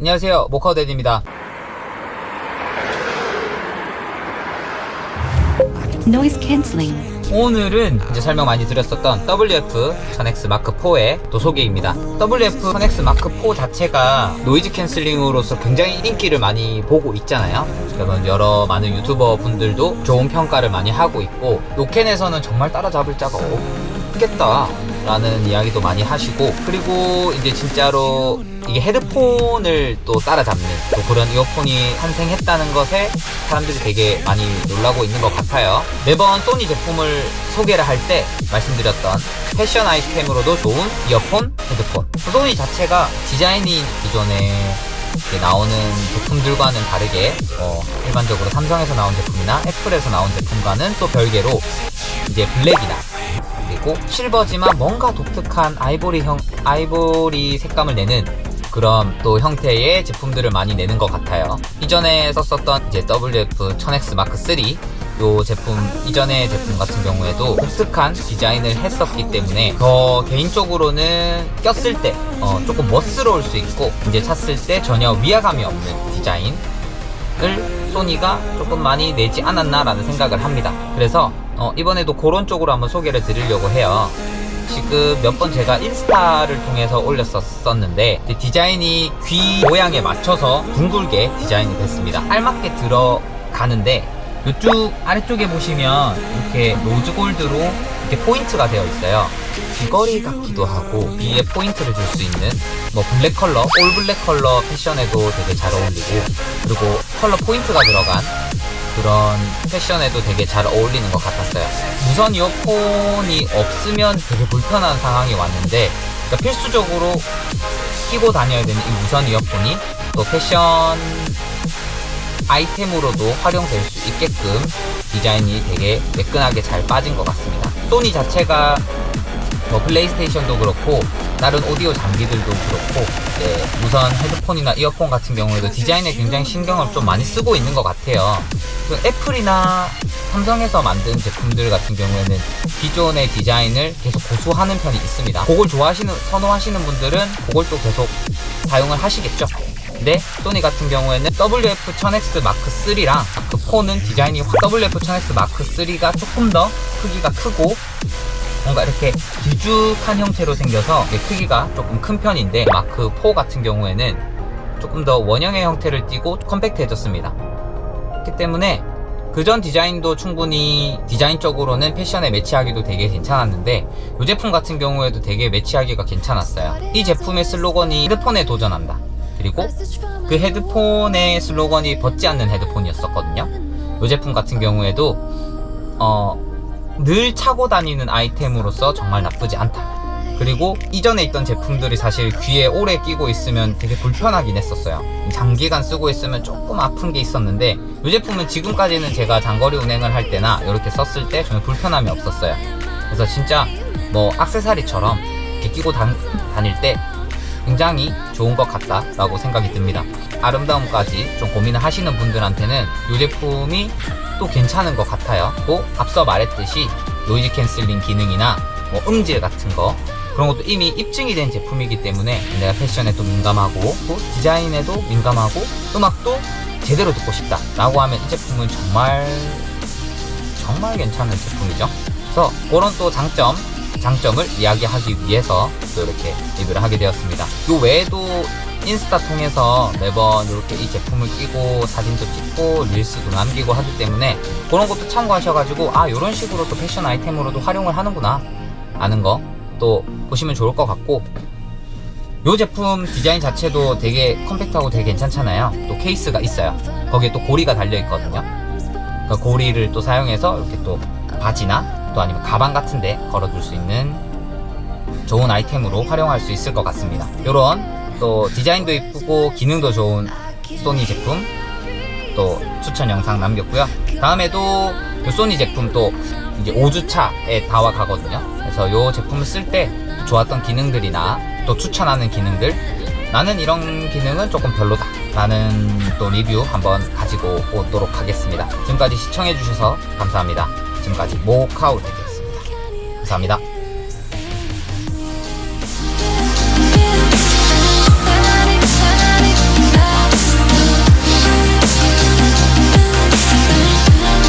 안녕하세요 Noise cancelling. 오늘은 이제 설명 많이 드렸었던 WF 1000X 마크 4의 또 소개입니다. WF 1000X 마크 4 자체가 노이즈 캔슬링으로서 굉장히 인기를 많이 보고 있잖아요. 그러면 여러 많은 유튜버 분들도 좋은 평가를 많이 하고 있고 노캔에서는 정말 따라잡을 자가 없 겠다. 라는 이야기도 많이 하시고 그리고 이제 진짜로 이게 헤드폰을 또 따라잡는 또 그런 이어폰이 탄생했다는 것에 사람들이 되게 많이 놀라고 있는 것 같아요. 매번 소니 제품을 소개를 할 때 말씀드렸던 패션 아이템으로도 좋은 이어폰, 헤드폰. 소니 자체가 디자인이 기존에 나오는 제품들과는 다르게 어, 일반적으로 삼성에서 나온 제품이나 애플에서 나온 제품과는 또 별개로 이제 블랙이나 그리고 실버지만 뭔가 독특한 아이보리형 아이보리 색감을 내는 그런 또 형태의 제품들을 많이 내는 것 같아요. 이전에 썼었던 이제 WF 1000X 마크 3 요 제품 이전의 제품 같은 경우에도 독특한 디자인을 했었기 때문에 더 개인적으로는 꼈을 때 어, 조금 멋스러울 수 있고 이제 찼을 때 전혀 위화감이 없는 디자인 을 소니가 조금 많이 내지 않았나라는 생각을 합니다. 그래서 어, 이번에도 그런 쪽으로 한번 소개를 드리려고 해요. 지금 몇 번 제가 인스타를 통해서 올렸었는데 디자인이 귀 모양에 맞춰서 둥글게 디자인이 됐습니다. 알맞게 들어가는데 이쪽 아래쪽에 보시면 이렇게 로즈 골드로 이렇게 포인트가 되어 있어요. 귀걸이 같기도 하고 귀에 포인트를 줄 수 있는 뭐 블랙 컬러, 올 블랙 컬러 패션에도 되게 잘 어울리고 그리고 컬러 포인트가 들어간 그런 패션에도 되게 잘 어울리는 것 같았어요. 무선 이어폰이 없으면 되게 불편한 상황이 왔는데 그러니까 필수적으로 끼고 다녀야 되는 이 무선 이어폰이 또 패션 아이템으로도 활용될 수 있게끔 디자인이 되게 매끈하게 잘 빠진 것 같습니다. 소니 자체가 뭐 플레이스테이션도 그렇고 다른 오디오 장비들도 그렇고 네, 무선 헤드폰이나 이어폰 같은 경우에도 디자인에 굉장히 신경을 좀 많이 쓰고 있는 것 같아요. 그 애플이나 삼성에서 만든 제품들 같은 경우에는 기존의 디자인을 계속 고수하는 편이 있습니다. 그걸 좋아하시는 선호하시는 분들은 그걸 또 계속 사용을 하시겠죠. 근데 소니 같은 경우에는 WF-1000X 마크 3랑 4는 디자인이 WF-1000X 마크 3가 조금 더 크기가 크고 뭔가 이렇게 길쭉한 형태로 생겨서 크기가 조금 큰 편인데 마크 4 같은 경우에는 조금 더 원형의 형태를 띠고 컴팩트해졌습니다. 그렇기 때문에 그전 디자인도 충분히 디자인적으로는 패션에 매치하기도 되게 괜찮았는데 이 제품 같은 경우에도 되게 매치하기가 괜찮았어요. 이 제품의 슬로건이 헤드폰에 도전한다. 그리고 그 헤드폰의 슬로건이 벗지 않는 헤드폰이었었거든요. 이 제품 같은 경우에도 어, 늘 차고 다니는 아이템으로서 정말 나쁘지 않다. 그리고 이전에 있던 제품들이 사실 귀에 오래 끼고 있으면 되게 불편하긴 했었어요. 장기간 쓰고 있으면 조금 아픈 게 있었는데 이 제품은 지금까지는 제가 장거리 운행을 할 때나 이렇게 썼을 때 전혀 불편함이 없었어요. 그래서 진짜 뭐 악세사리처럼 이렇게 끼고 다, 다닐 때 굉장히 좋은 것 같다라고 생각이 듭니다. 아름다움까지 좀 고민을 하시는 분들한테는 이 제품이 또 괜찮은 것 같아요. 또 앞서 말했듯이 노이즈 캔슬링 기능이나 뭐 음질 같은 거 그런 것도 이미 입증이 된 제품이기 때문에 내가 패션에 또 민감하고 또 디자인에도 민감하고 음악도 제대로 듣고 싶다 라고 하면 이 제품은 정말 정말 괜찮은 제품이죠. 그래서 그런 또 장점 장점을 이야기하기 위해서 또 이렇게 리뷰를 하게 되었습니다. 이 외에도 인스타 통해서 매번 이렇게 이 제품을 끼고 사진도 찍고 릴스도 남기고 하기 때문에 그런 것도 참고하셔가지고 아 이런 식으로 또 패션 아이템으로도 활용을 하는구나 아는 거 또 보시면 좋을 것 같고 이 제품 디자인 자체도 되게 컴팩트하고 되게 괜찮잖아요. 또 케이스가 있어요. 거기에 또 고리가 달려 있거든요. 그 고리를 또 사용해서 이렇게 또 바지나 또 아니면 가방 같은데 걸어둘 수 있는 좋은 아이템으로 활용할 수 있을 것 같습니다. 이런 또 디자인도 이쁘고 기능도 좋은 소니 제품 또 추천 영상 남겼고요. 다음에도 이 소니 제품 또 이제 5주차에 다와 가거든요. 그래서 이 제품을 쓸 때 좋았던 기능들이나 또 추천하는 기능들 나는 이런 기능은 조금 별로다 라는 또 리뷰 한번 가지고 오도록 하겠습니다. 지금까지 시청해주셔서 감사합니다. 지금까지 모카우텍이었습니다. 감사합니다.